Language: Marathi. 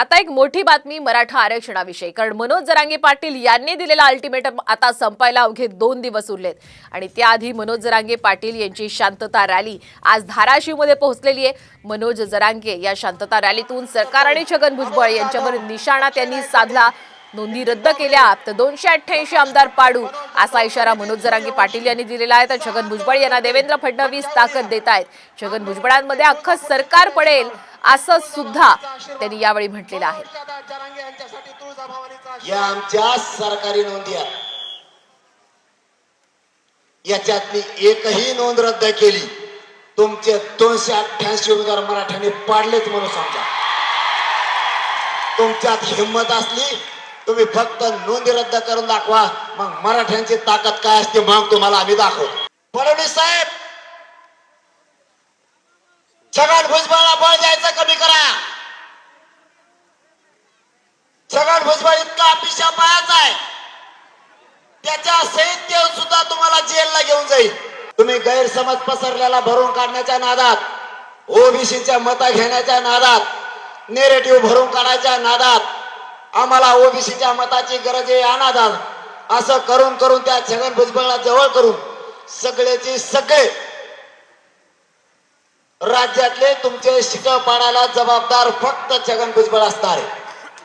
आता एक मोठी बातमी मराठा आरक्षणाविषयी. कारण मनोज जरांगे पाटील यांनी दिलेला अल्टिमेटम आता संपायला अवघे दोन दिवस उरलेत. आणि त्याआधी मनोज जरांगे पाटील यांची शांतता रॅली आज धाराशिवमध्ये पोहोचलेली आहे. मनोज जरांगे या शांतता रॅलीतून सरकार आणि छगन भुजबळ यांच्यावर निशाणा त्यांनी साधला. नोंदी रद्द केल्या. तर दोनशे अठ्ठ्याऐंशी आमदार पाडू असा इशारा मनोज जरांगे पाटील यांनी दिलेला आहे. तर छगन भुजबळ यांना देवेंद्र फडणवीस ताकद देत आहेत छगन भुजबळांमध्ये अख्खं सरकार पडेल. असं सुद्धा त्यांनी यावेळी म्हटलेलं आहे. या आमच्या सरकारी नोंदी याच्यात मी एकही नोंद रद्द केली. तुमचे दोनशे अठ्ठ्याऐंशी उमेदवार मराठ्याने पाडलेत म्हणून समजा. तुमच्यात हिंमत असली तुम्ही फक्त नोंदी रद्द करून दाखवा. मग मराठ्यांची ताकद काय असते मग तुम्हाला आम्ही दाखवू. फडणवीस साहेब! छगन भुजबळला बळ द्यायचं कमी करा. छगन भुजबळ इतका अपिशा पायाचा आहे. त्याच्या साहित्य सुद्धा तुम्हाला जेलला घेऊन जाईल. तुम्ही गैरसमज पसरलेला भरून काढण्याच्या नादात ओबीसीच्या मता घेण्याच्या नादात नेरेटिव्ह भरून काढायच्या नादात आम्हाला ओबीसीच्या मताची गरज आहे अनादात असं करून करून त्या छगन भुजबळला जवळ करून सगळ्याची सगळे राज्यातले तुमचे शिक जबाबदार फक्त छगन भुजबळ असणार. आहे